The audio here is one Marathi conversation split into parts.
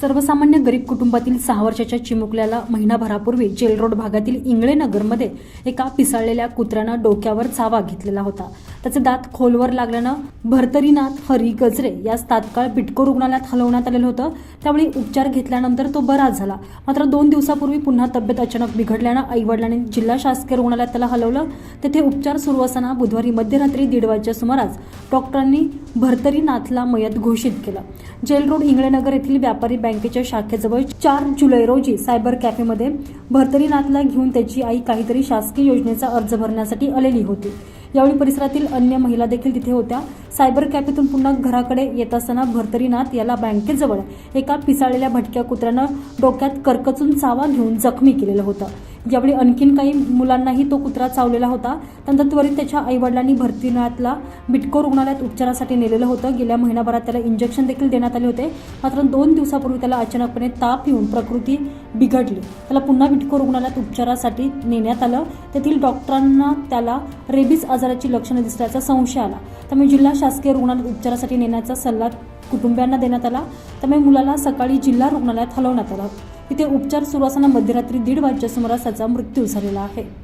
सर्वसामान्य गरीब कुटुंबातील सहा वर्षाच्या चिमुकल्याला महिनाभरापूर्वी जेलरोड भागातील इंगळे नगरमध्ये एका पिसाळलेल्या कुत्र्यानं डोक्यावर चावा घेतलेला होता. त्याचे दात खोलवर लागल्यानं भरतरीनाथ हरी गजरे यास तात्काळ बिटको रुग्णालयात हलवण्यात आलेलं होतं. त्यावेळी उपचार घेतल्यानंतर तो बरा झाला. मात्र दोन दिवसापूर्वी पुन्हा तब्येत अचानक बिघडल्यानं आईवडिलांनी जिल्हा शासकीय रुग्णालयात त्याला हलवलं. तेथे उपचार सुरू असताना बुधवारी मध्यरात्री दीड वाजच्या सुमारास डॉक्टरांनी भरतरीनाथला मयत घोषित केलं. जेलरोड इंगळेनगर येथील व्यापारी बँकेच्या शाखेजवळ चार जुलै रोजी सायबर कॅफेमध्ये भरतरीनाथला घेऊन त्याची आई काहीतरी शासकीय योजनेचा अर्ज भरण्यासाठी आलेली होती. यावेळी परिसरातील अन्य महिला देखील तिथे होत्या. सायबर कॅफेतून पुन्हा घराकडे येत असताना भरतरीनाथ याला बँकेजवळ एका पिसाळलेल्या भटक्या कुत्र्यानं डोक्यात करकचून चावा घेऊन जखमी केलेलं होतं. ज्यावेळी आणखीन काही मुलांनाही तो कुत्रा चावलेला होता त्यानंतर त्वरित त्याच्या आईवडिलांनी भरतीनाथला बिटको रुग्णालयात उपचारासाठी नेलेलं होतं. गेल्या महिनाभरात त्याला इंजेक्शन देखील देण्यात आले होते. मात्र दोन दिवसापूर्वी त्याला अचानकपणे ताप येऊन प्रकृती बिघडली. त्याला पुन्हा बिटको रुग्णालयात उपचारासाठी नेण्यात आलं. तेथील डॉक्टरांना त्याला रेबीज आजाराची लक्षणं दिसल्याचा संशय आला. त्यामुळे जिल्हा शासकीय रुग्णालयात उपचारासाठी नेण्याचा सल्ला कुटुंबियांना देण्यात आला. त्यामुळे मुलाला सकाळी जिल्हा रुग्णालयात हलवण्यात आलं. तिथे उपचार सुरू असताना मध्यरात्री दीड वाजच्या सुमारास त्याचा मृत्यू झालेला आहे.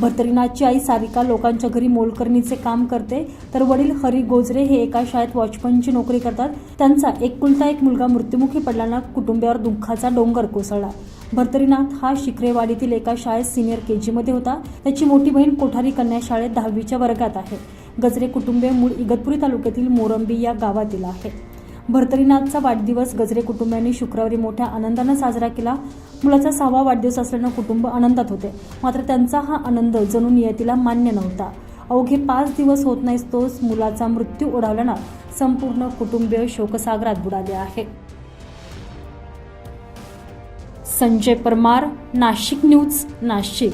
भरतरीनाथची आई सारिका लोकांच्या घरी मोलकरणीचे काम करते तर वडील हरी गोजरे हे एका शाळेत वॉचमनची नोकरी करतात. त्यांचा एकुलता एक मुलगा मृत्युमुखी पडल्यानं कुटुंबियावर दुःखाचा डोंगर कोसळला. भरतरीनाथ हा शिकरेवाडीतील एका शाळेत सिनियर के जीमध्ये होता. त्याची मोठी बहीण कोठारी कन्या शाळेत दहावीच्या वर्गात आहे. गजरे कुटुंबीय मूळ इगतपुरी तालुक्यातील मोरंबी या गावातील आहे. भरतरीनाथचा वाढदिवस गजरे कुटुंबियांनी शुक्रवारी मोठ्या आनंदानं साजरा केला. मुलाचा सहावा वाढदिवस असल्यानं कुटुंब आनंदात होते. मात्र त्यांचा हा आनंद जणू नियतीला मान्य नव्हता. अवघे पाच दिवस होत नाहीस तोच मुलाचा मृत्यू ओढावल्यानं संपूर्ण कुटुंबीय शोकसागरात बुडाले आहे. संजय परमार नाशिक न्यूज नाशिक.